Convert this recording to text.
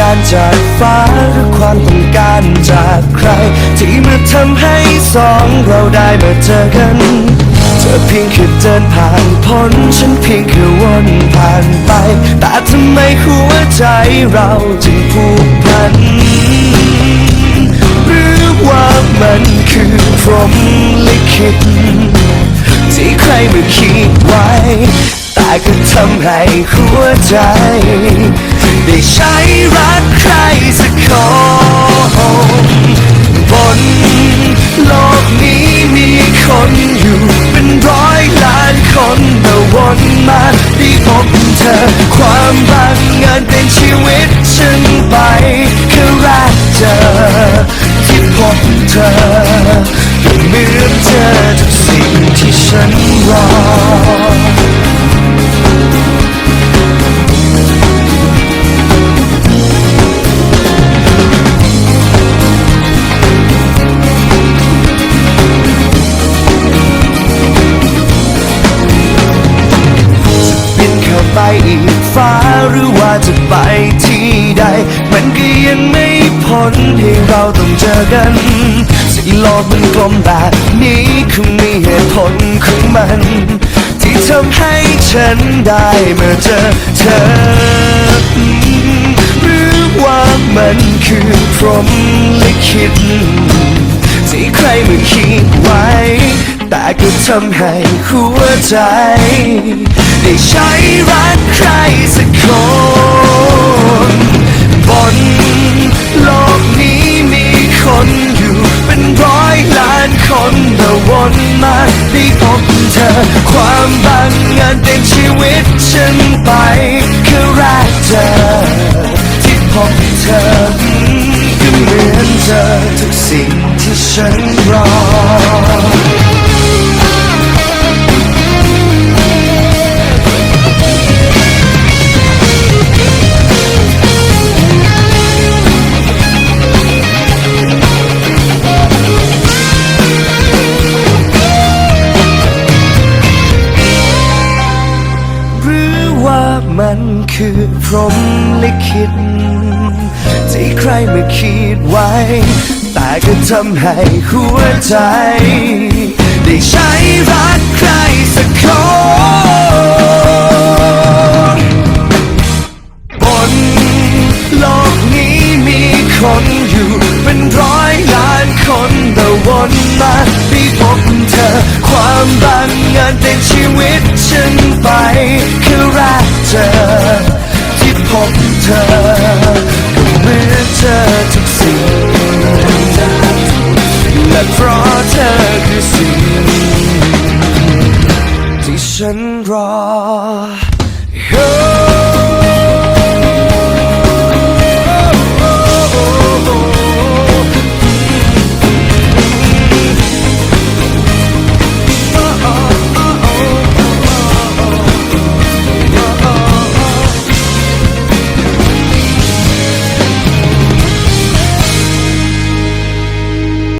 การจากฟ้าหรือความต้องการจากใคร ที่มาทำให้สองเราได้มาเจอกัน เธอเพียงแค่เดินผ่านพ้นฉันเพียงแค่วนผ่านไป แต่ทำไมหัวใจเราจึงผูกพัน หรือว่ามันคือพรหมลิขิตที่ใครไม่คิดไว้ แต่ก็ทำให้หัวใจ ได้ใช้รักใครสักคนบนโลกนี้มีคนอยู่เป็นร้อยล้านคนแต่วนมาได้พบเธอ ความบังเอิญเป็นชีวิตฉันไปแค่แรกเจอที่พบเธอก็เหมือนเจอทุกสิ่งที่ฉัน ไม่พ้นให้เราต้องเจอกันสิโลกมันกลมแบบนี้คงมีเหตุผลของมัน ที่ทำให้ฉันได้มาเจอเธอ หรือว่ามันคือพรหมลิขิตที่ใครไม่คิดไว้ แต่ก็ทำให้หัวใจ ได้ใช้รักใครสักคน ความบังเอิญเต็มชีวิตฉันไป คือแรกเจอ ที่พบเธอก็เหมือนเจอทุกสิ่งที่ฉันรอ ว่ามันคือพรหมลิขิตที่ใครไม่คิดไว้ แต่ก็ทำให้หัวใจ ได้ใช้รักใครสักคนบนโลกนี้มีคนอยู่เป็นร้อยล้านคนแต่วนมาได้พบเธอ ความบังเอิญเป็นชีวิตฉันไปคือแรก ธอก็มือนเธอทุกสิ่งและเพราะเธอคือสิ่งที่ฉันรอ